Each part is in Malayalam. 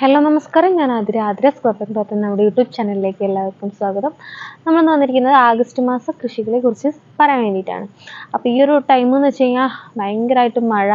ഹലോ നമസ്കാരം. ഞാൻ ആതിര. ആതിര സ്കോപ്പൻ നമ്മുടെ യൂട്യൂബ് ചാനലിലേക്ക് എല്ലാവർക്കും സ്വാഗതം. നമ്മൾ ഇന്ന് വന്നിരിക്കുന്നത് ആഗസ്റ്റ് മാസ കൃഷികളെ കുറിച്ച് പറയാൻ വേണ്ടിയിട്ടാണ്. അപ്പോൾ ഈ ഒരു ടൈം എന്ന് വെച്ച് കഴിഞ്ഞാൽ ഭയങ്കരമായിട്ട് മഴ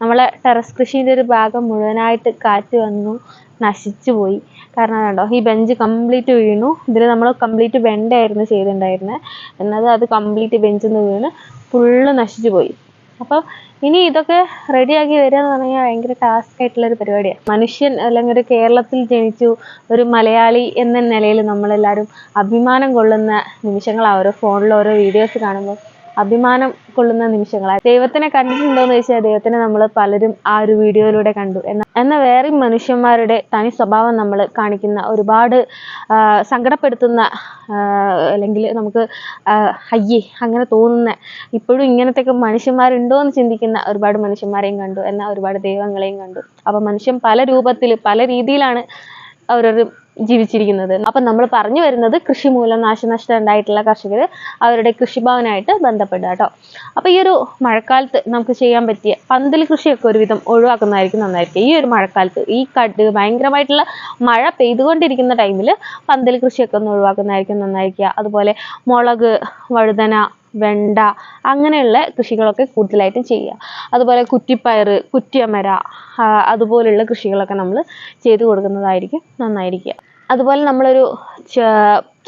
നമ്മളെ ടെറസ് കൃഷിന്റെ ഒരു ഭാഗം മുഴുവനായിട്ട് കാറ്റ് വന്നു നശിച്ചു പോയി. കാരണം കണ്ടോ ഈ ബെഞ്ച് കംപ്ലീറ്റ് വീണു. ഇതിൽ നമ്മൾ കംപ്ലീറ്റ് വെണ്ടയായിരുന്നു ചെയ്തിട്ടുണ്ടായിരുന്നത് എന്നാൽ അത് കംപ്ലീറ്റ് ബെഞ്ചിൽ നിന്ന് വീണ് ഫുള്ള് നശിച്ചു പോയി. അപ്പോൾ ഇനി ഇതൊക്കെ റെഡിയാക്കി വരിക എന്ന് പറഞ്ഞാൽ ഭയങ്കര ടാസ്ക് ആയിട്ടുള്ള ഒരു പരിപാടിയാണ് മനുഷ്യൻ അല്ലെങ്കിൽ ഒരു കേരളത്തിൽ ജനിച്ചു ഒരു മലയാളി എന്ന നിലയിൽ നമ്മളെല്ലാവരും അഭിമാനം കൊള്ളുന്ന നിമിഷങ്ങളാണ് ഓരോ ഫോണിൽ ഓരോ വീഡിയോസ് കാണുമ്പോൾ അഭിമാനം കൊള്ളുന്ന നിമിഷങ്ങളാണ് ദൈവത്തിനെ കണ്ടിട്ടുണ്ടോ എന്ന് ചോദിച്ചാൽ ദൈവത്തിനെ നമ്മൾ പലരും ആ ഒരു വീഡിയോയിലൂടെ കണ്ടു. എന്ന എന്ന വേറെ മനുഷ്യന്മാരുടെ തനി സ്വഭാവം നമ്മൾ കാണിക്കുന്ന ഒരുപാട് സങ്കടപ്പെടുത്തുന്ന അല്ലെങ്കിൽ നമുക്ക് അയ്യേ അങ്ങനെ തോന്നുന്ന ഇപ്പോഴും ഇങ്ങനത്തെയൊക്കെ മനുഷ്യന്മാരുണ്ടോ എന്ന് ചിന്തിക്കുന്ന ഒരുപാട് മനുഷ്യന്മാരെയും കണ്ടു. എന്നാൽ ഒരുപാട് ദൈവങ്ങളെയും കണ്ടു. അപ്പം മനുഷ്യൻ പല രൂപത്തിൽ പല രീതിയിലാണ് അവരൊരു ജീവിച്ചിരിക്കുന്നത്. അപ്പം നമ്മൾ പറഞ്ഞു വരുന്നത് കൃഷി മൂലം നാശനഷ്ടം ഉണ്ടായിട്ടുള്ള കർഷകർ അവരുടെ കൃഷിഭവനായിട്ട് ബന്ധപ്പെടുക കേട്ടോ. അപ്പോൾ ഈ ഒരു മഴക്കാലത്ത് നമുക്ക് ചെയ്യാൻ പറ്റിയ പന്തൽ കൃഷിയൊക്കെ ഒരുവിധം ഒഴിവാക്കുന്നതായിരിക്കും നന്നായിരിക്കും. ഈ ഒരു മഴക്കാലത്ത് ഈ കട് ഭയങ്കരമായിട്ടുള്ള മഴ പെയ്തുകൊണ്ടിരിക്കുന്ന ടൈമിൽ പന്തൽ കൃഷിയൊക്കെ ഒന്ന് ഒഴിവാക്കുന്നതായിരിക്കും നന്നായിരിക്കുക. അതുപോലെ മുളക് വഴുതന വെണ്ട അങ്ങനെയുള്ള കൃഷികളൊക്കെ കൂടുതലായിട്ടും ചെയ്യുക. അതുപോലെ കുറ്റിപ്പയർ കുറ്റിയമര അതുപോലുള്ള കൃഷികളൊക്കെ നമ്മൾ ചെയ്തു കൊടുക്കുന്നതായിരിക്കും നന്നായിരിക്കുക. അതുപോലെ നമ്മളൊരു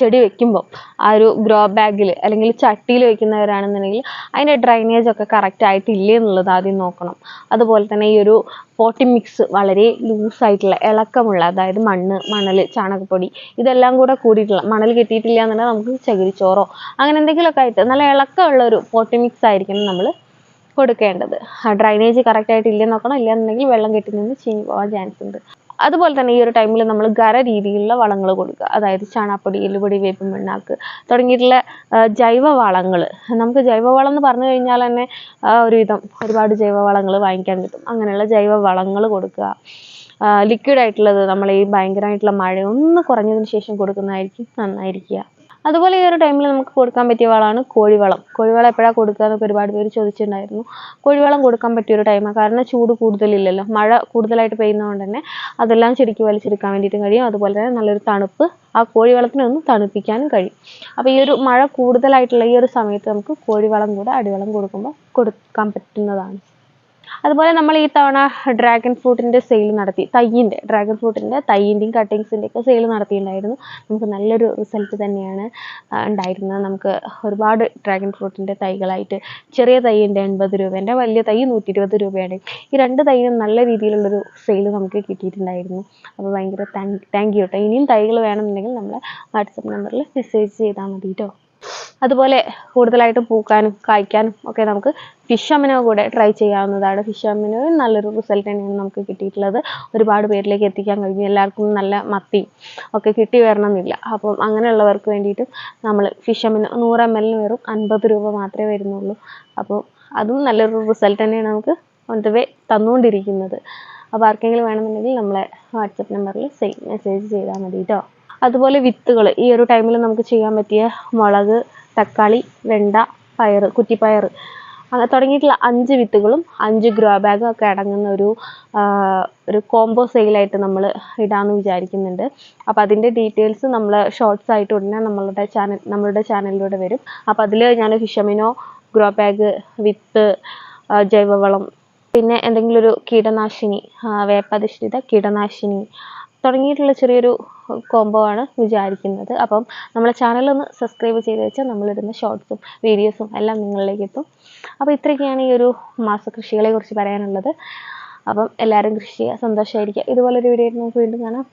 ചെടി വെക്കുമ്പോൾ ആ ഒരു ഗ്രോ ബാഗിൽ അല്ലെങ്കിൽ ചട്ടിയിൽ വെക്കുന്നവരാണെന്നുണ്ടെങ്കിൽ അതിന്റെ ഡ്രൈനേജ് ഒക്കെ കറക്റ്റ് ആയിട്ടില്ലേ എന്നുള്ളത് ആദ്യം നോക്കണം. അതുപോലെ തന്നെ ഈ ഒരു പോട്ടി മിക്സ് വളരെ ലൂസായിട്ടുള്ള ഇളക്കമുള്ള അതായത് മണ്ണ് മണൽ ചാണകപ്പൊടി ഇതെല്ലാം കൂടെ കൂടിയിട്ടുള്ള മണൽ കിട്ടിയിട്ടില്ല എന്നുണ്ടെങ്കിൽ നമുക്ക് ചകിരിച്ചോറോ അങ്ങനെ എന്തെങ്കിലുമൊക്കെ ആയിട്ട് നല്ല ഇളക്കമുള്ള ഒരു പോട്ടി മിക്സ് ആയിരിക്കണം നമ്മൾ കൊടുക്കേണ്ടത്. ഡ്രൈനേജ് കറക്റ്റ് ആയിട്ട് ഇല്ലെന്ന് നോക്കണം. ഇല്ലാന്നുണ്ടെങ്കിൽ വെള്ളം കെട്ടി നിന്ന് ചീഞ്ഞ് പോകാൻ ചാൻസ് ഉണ്ട്. അതുപോലെ തന്നെ ഈ ഒരു ടൈമിൽ നമ്മൾ ഖര രീതിയിലുള്ള വളങ്ങൾ കൊടുക്കുക. അതായത് ചാണകപ്പൊടി എല്ലുപൊടി വേപ്പിൻ പിണ്ണാക്ക് തുടങ്ങിയിട്ടുള്ള ജൈവ വളങ്ങൾ നമുക്ക് ജൈവ ജൈവവളം എന്ന് പറഞ്ഞു കഴിഞ്ഞാൽ തന്നെ ഒരുവിധം ഒരുപാട് ജൈവ വളങ്ങൾ വാങ്ങിക്കാൻ കിട്ടും. അങ്ങനെയുള്ള ജൈവ വളങ്ങൾ കൊടുക്കുക ലിക്വിഡ് ആയിട്ടുള്ളത് നമ്മൾ ഈ ഭയങ്കരമായിട്ടുള്ള മഴ ഒന്ന് കുറഞ്ഞതിന് ശേഷം കൊടുക്കുന്നതായിരിക്കും നന്നായിരിക്കുക. അതുപോലെ ഈ ഒരു ടൈമിൽ നമുക്ക് കൊടുക്കാൻ പറ്റിയ വളമാണ് കോഴിവളം. കോഴിവളം എപ്പോഴാണ് കൊടുക്കുക എന്നൊക്കെ ഒരുപാട് പേര് ചോദിച്ചിട്ടുണ്ടായിരുന്നു. കോഴിവളം കൊടുക്കാൻ പറ്റിയ ഒരു ടൈമാണ് കാരണം ചൂട് കൂടുതലില്ലല്ലോ. മഴ കൂടുതലായിട്ട് പെയ്യുന്നതുകൊണ്ട് തന്നെ അതെല്ലാം ചെടിക്ക് വലിച്ചെടുക്കാൻ വേണ്ടിയിട്ടും കഴിയും. അതുപോലെ തന്നെ നല്ലൊരു തണുപ്പ് ആ കോഴിവളത്തിനെ ഒന്ന് തണുപ്പിക്കാനും കഴിയും. അപ്പോൾ ഈ ഒരു മഴ കൂടുതലായിട്ടുള്ള ഈ ഒരു സമയത്ത് നമുക്ക് കോഴിവളം കൂടെ അടിവളം കൊടുക്കുമ്പോൾ കൊടുക്കാൻ പറ്റുന്നതാണ്. അതുപോലെ നമ്മൾ ഈ തവണ ഡ്രാഗൺ ഫ്രൂട്ടിന്റെ സെയിൽ നടത്തി തയ്യിന്റെ ഡ്രാഗൺ ഫ്രൂട്ടിന്റെ തയ്യിന്റെയും കട്ടിങ്സിന്റെ ഒക്കെ സെയിൽ നടത്തിയിട്ടുണ്ടായിരുന്നു. നമുക്ക് നല്ലൊരു റിസൾട്ട് തന്നെയാണ് ഉണ്ടായിരുന്നത്. നമുക്ക് ഒരുപാട് ഡ്രാഗൺ ഫ്രൂട്ടിന്റെ തൈകളായിട്ട് ചെറിയ തൈയിന്റെ എൺപത് രൂപേന്റെ വലിയ തൈ നൂറ്റി ഇരുപത് രൂപയാണ് ഈ രണ്ട് തൈയും നല്ല രീതിയിലുള്ളൊരു സെയിൽ നമുക്ക് കിട്ടിയിട്ടുണ്ടായിരുന്നു. അപ്പോൾ ഭയങ്കര താങ്ക് താങ്ക് യു കേട്ടോ ഇനിയും തൈകൾ വേണമെന്നുണ്ടെങ്കിൽ നമ്മളെ വാട്സപ്പ് നമ്പറിൽ മെസ്സേജ് ചെയ്താൽ മതി കേട്ടോ അതുപോലെ കൂടുതലായിട്ട് പൂക്കാനും കായ്ക്കാനും ഒക്കെ നമുക്ക് ഫിഷ് അമിനോ കൂടെ ട്രൈ ചെയ്യാവുന്നതാണ്. ഫിഷ് അമിനോയും നല്ലൊരു റിസൾട്ട് തന്നെയാണ് നമുക്ക് കിട്ടിയിട്ടുള്ളത്. ഒരുപാട് പേരിലേക്ക് എത്തിക്കാൻ കഴിഞ്ഞു. എല്ലാവർക്കും നല്ല മത്തി ഒക്കെ കിട്ടി വരണമെന്നില്ല. അപ്പം അങ്ങനെയുള്ളവർക്ക് വേണ്ടിയിട്ട് നമ്മൾ ഫിഷ് അമിനോ നൂറ് എം എല്ലിന് വെറും അൻപത് രൂപ മാത്രമേ വരുന്നുള്ളൂ. അപ്പോൾ അതും നല്ലൊരു റിസൾട്ട് തന്നെയാണ് നമുക്ക് ഓൺ വേ തന്നുകൊണ്ടിരിക്കുന്നത്. അപ്പോൾ ആർക്കെങ്കിലും വേണമെന്നുണ്ടെങ്കിൽ നമ്മളെ വാട്സപ്പ് നമ്പറിൽ സെയിം മെസ്സേജ് ചെയ്താൽ മതി കേട്ടോ അതുപോലെ വിത്തുകൾ ഈ ഒരു ടൈമിൽ നമുക്ക് ചെയ്യാൻ പറ്റിയ മുളക് തക്കാളി വെണ്ട പയർ കുറ്റിപ്പയർ അങ്ങനെ തുടങ്ങിയിട്ടുള്ള അഞ്ച് വിത്തുകളും അഞ്ച് ഗ്രോ ബാഗും ഒക്കെ അടങ്ങുന്ന ഒരു ഒരു കോംബോ സെയിലായിട്ട് നമ്മൾ ഇടാമെന്ന് വിചാരിക്കുന്നുണ്ട്. അപ്പോൾ അതിന്റെ ഡീറ്റെയിൽസ് നമ്മൾ ഷോർട്സ് ആയിട്ട് ഉടനെ നമ്മളുടെ ചാനൽ നമ്മളുടെ ചാനലിലൂടെ വരും. അപ്പോൾ അതിൽ ഞാൻ ഫിഷമിനോ ഗ്രോ ബാഗ് വിത്ത് ജൈവവളം പിന്നെ എന്തെങ്കിലും ഒരു കീടനാശിനി വേപ്പധിഷ്ഠിത കീടനാശിനി തുടങ്ങിയിട്ടുള്ള ചെറിയൊരു കോംബോ ആണ് വിചാരിക്കുന്നത്. അപ്പം നമ്മളെ ചാനൽ ഒന്ന് സബ്സ്ക്രൈബ് ചെയ്ത് വെച്ചാൽ നമ്മളിടുന്ന ഷോർട്സും വീഡിയോസും എല്ലാം നിങ്ങളിലേക്ക് എത്തും. അപ്പോൾ ഇത്രയൊക്കെയാണ് ഈ ഒരു മാസകൃഷികളെ കുറിച്ച് പറയാനുള്ളത്. അപ്പം എല്ലാവരും കൃഷി ചെയ്യുക സന്തോഷമായിരിക്കുക ഇതുപോലൊരു വീഡിയോ ആയിട്ട് നമുക്ക് വീണ്ടും കാണാം.